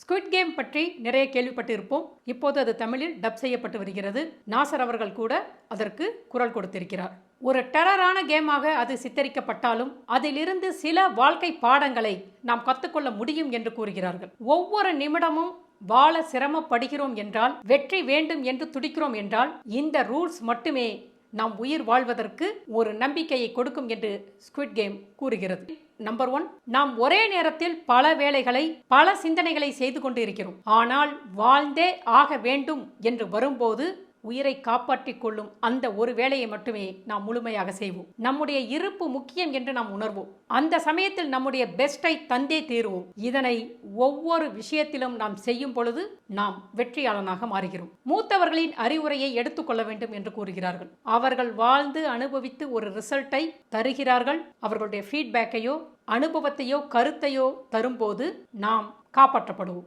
Squid game பற்றி நிறைய கேள்விப்பட்டிருப்போம். இப்போது அது தமிழில் டப் செய்யப்பட்டு வருகிறது. நாசர் அவர்கள் கூட அதற்கு குரல் கொடுத்திருக்கிறார். ஒரு டெரரான கேமாக அது சித்தரிக்கப்பட்டாலும் அதிலிருந்து சில வாழ்க்கை பாடங்களை நாம் கற்றுக்கொள்ள முடியும் என்று கூறுகிறார்கள். ஒவ்வொரு நிமிடமும் வாழ சிரமப்படுகிறோம் என்றால் வெற்றி வேண்டும் என்று துடிக்கிறோம் என்றால் இந்த ரூல்ஸ் மட்டுமே நாம் உயிர் வாழ்வதற்கு ஒரு நம்பிக்கையை கொடுக்கும் என்று ஸ்குவிட் கேம் கூறுகிறது. நம்பர் ஒன் நாம் ஒரே நேரத்தில் பல வேலைகளை பல சிந்தனைகளை செய்து கொண்டு இருக்கிறோம் ஆனால் வாழ்ந்தே ஆக வேண்டும் என்று வரும்போது உயிரை காப்பாற்றிக் கொள்ளும் அந்த ஒரு வேலையை மட்டுமே நாம் முழுமையாக செய்வோம். நம்முடைய இருப்பு முக்கியம் என்று நாம் உணர்வோம். அந்த சமயத்தில் நம்முடைய பெஸ்டை தந்தே தீருவோம். இதனை ஒவ்வொரு விஷயத்திலும் நாம் செய்யும் பொழுது நாம் வெற்றியாளனாக மாறுகிறோம். மூத்தவர்களின் அறிவுரையை எடுத்துக்கொள்ள வேண்டும் என்று கூறுகிறார்கள். அவர்கள் வாழ்ந்து அனுபவித்து ஒரு ரிசல்ட்டை தருகிறார்கள். அவர்களுடைய ஃபீட்பேக்கையோ அனுபவத்தையோ கருத்தையோ தரும்போது நாம் காப்பாற்றப்படுவோம்.